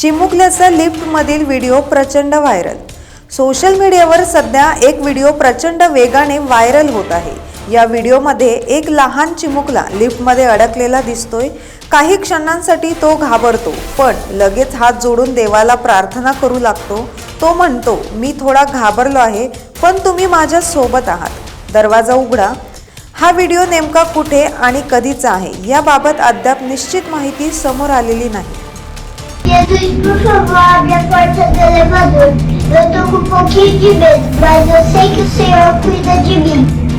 चिमुकल्याचा लिफ्टमधील व्हिडिओ प्रचंड viral. Social मीडियावर सध्या एक व्हिडिओ प्रचंड वेगाने व्हायरल होत आहे. या व्हिडिओमध्ये एक लहान चिमुकला लिफ्टमध्ये अडकलेला दिसतोय. काही क्षणांसाठी तो घाबरतो पण लगेच हात जोडून देवाला प्रार्थना करू लागतो. तो म्हणतो मी थोडा घाबरलो आहे पण तुम्ही माझ्या सोबत आहात. दरवाजा उघडा. हा व्हिडिओ नेमका कुठे आणि कधीचा आहे याबाबत अद्याप निश्चित माहिती समोर आलेली नाही. Jesus, por favor, abre a porta do elevador. Eu tô com um pouquinho de medo, mas eu sei que o Senhor cuida de mim.